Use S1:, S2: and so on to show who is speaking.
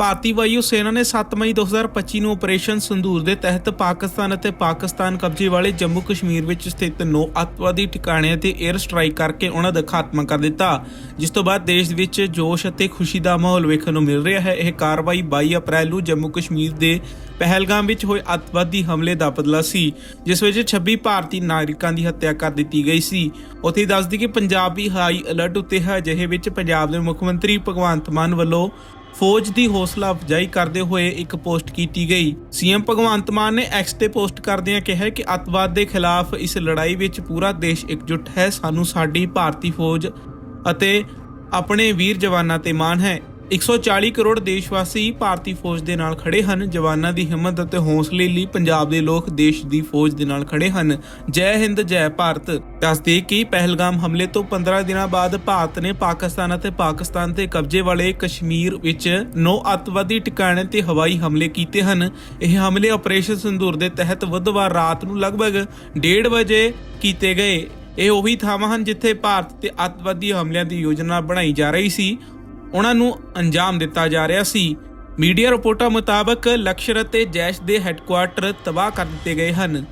S1: ਭਾਰਤੀ ਵਾਯੂ ਸੈਨਾ ਨੇ 7 ਮਈ 2025 ਨੂੰ ਆਪਰੇਸ਼ਨ ਸੰਧੂਰ ਦੇ ਤਹਿਤ ਪਾਕਿਸਤਾਨ ਅਤੇ ਪਾਕਿਸਤਾਨ ਕਬਜ਼ੇ ਵਾਲੇ ਜੰਮੂ ਕਸ਼ਮੀਰ ਵਿੱਚ ਸਥਿਤ ਨੌ ਅੱਤਵਾਦੀ ਟਿਕਾਣਿਆਂ ਤੇ 에ਅਰ ਸਟ੍ਰਾਈਕ ਕਰਕੇ ਉਹਨਾਂ ਦਾ ਖਾਤਮਾ ਕਰ ਦਿੱਤਾ, ਜਿਸ ਤੋਂ ਬਾਅਦ ਦੇਸ਼ ਵਿੱਚ ਜੋਸ਼ ਅਤੇ ਖੁਸ਼ੀ ਦਾ ਮਾਹੌਲ ਵੇਖਣ ਨੂੰ ਮਿਲ ਰਿਹਾ ਹੈ। ਇਹ ਕਾਰਵਾਈ 22 ਅਪ੍ਰੈਲ ਨੂੰ ਜੰਮੂ ਕਸ਼ਮੀਰ ਦੇ ਪਹਿਲਗਾਮ ਵਿੱਚ ਹੋਏ ਅੱਤਵਾਦੀ ਹਮਲੇ ਦਾ ਬਦਲਾ ਸੀ, ਜਿਸ ਵਿੱਚ 26 ਭਾਰਤੀ ਨਾਗਰਿਕਾਂ ਦੀ ਹੱਤਿਆ ਕਰ ਦਿੱਤੀ ਗਈ ਸੀ। ਉੱਥੇ ਦੱਸਦੀ ਕਿ ਪੰਜਾਬ ਵੀ ਹਾਈ ਅਲਰਟ ਉੱਤੇ ਹੈ ਅਜਿਹੇ ਵਿੱਚ ਪੰਜਾਬ ਦੇ ਮੁੱਖ ਮੰਤਰੀ ਭਗਵੰਤ ਮਾਨ ਵੱਲੋਂ ਫੌਜ ਦੀ ਹੌਸਲਾ ਅਫਜ਼ਾਈ ਕਰਦੇ ਹੋਏ ਇੱਕ ਪੋਸਟ ਕੀਤੀ ਗਈ। ਸੀਐਮ ਭਗਵੰਤ ਮਾਨ ਨੇ ਐਕਸ ਤੇ ਪੋਸਟ ਕਰਦਿਆਂ ਕਿਹਾ ਕਿ ਅੱਤਵਾਦ ਦੇ ਖਿਲਾਫ ਇਸ ਲੜਾਈ ਵਿੱਚ ਪੂਰਾ ਦੇਸ਼ ਇਕਜੁੱਟ ਹੈ, ਸਾਨੂੰ ਸਾਡੀ ਭਾਰਤੀ ਫੌਜ ਅਤੇ ਆਪਣੇ ਵੀਰ ਜਵਾਨਾਂ ਤੇ ਮਾਣ ਹੈ। 140 ਕਰੋੜ ਦੇਸ਼ਵਾਸੀ ਭਾਰਤੀ ਫੌਜ ਦੇ ਨਾਲ ਖੜੇ ਹਨ। ਜਵਾਨਾਂ ਦੀ ਹਿੰਮਤ ਅਤੇ ਹੌਸਲੇ ਲਈ ਪੰਜਾਬ ਦੇ ਲੋਕ ਦੇਸ਼ ਦੀ ਫੌਜ ਦੇ ਨਾਲ ਖੜੇ ਹਨ। ਜੈ ਹਿੰਦ, ਜੈ ਭਾਰਤ। ਦੱਸਦੇ ਕਿ ਪਹਿਲਗਾਮ ਹਮਲੇ ਤੋਂ 15 ਦਿਨਾਂ ਬਾਅਦ ਭਾਰਤ ਨੇ ਪਾਕਿਸਤਾਨ ਅਤੇ ਪਾਕਿਸਤਾਨ ਤੇ ਕਬਜ਼ੇ ਵਾਲੇ ਕਸ਼ਮੀਰ ਵਿੱਚ ਨੌ ਅੱਤਵਾਦੀ ਟਿਕਾਣੇ ਤੇ ਹਵਾਈ ਹਮਲੇ ਕੀਤੇ ਹਨ। ਇਹ ਹਮਲੇ ਆਪਰੇਸ਼ਨ ਸੰਦੂਰ ਦੇ ਤਹਿਤ ਬੁੱਧਵਾਰ ਰਾਤ ਨੂੰ ਲਗਭਗ 1:30 ਵਜੇ ਕੀਤੇ ਗਏ। ਇਹ ਉਹੀ ਥਾਵਾਂ ਹਨ ਜਿੱਥੇ ਭਾਰਤ ਤੇ ਅੱਤਵਾਦੀ ਹਮਲਿਆਂ ਦੀ ਯੋਜਨਾ ਬਣਾਈ ਜਾ ਰਹੀ ਸੀ। ਉਹਨਾਂ ਨੂੰ ਅੰਜਾਮ ਦਿੱਤਾ ਜਾ ਰਿਹਾ ਸੀ। ਮੀਡੀਆ ਰਿਪੋਰਟਾਂ ਮੁਤਾਬਕ ਲਕਸ਼ਰ ਅਤੇ ਜੈਸ਼ ਦੇ ਹੈੱਡਕੁਆਰਟਰ ਤਬਾਹ ਕਰ ਦਿੱਤੇ ਗਏ ਹਨ।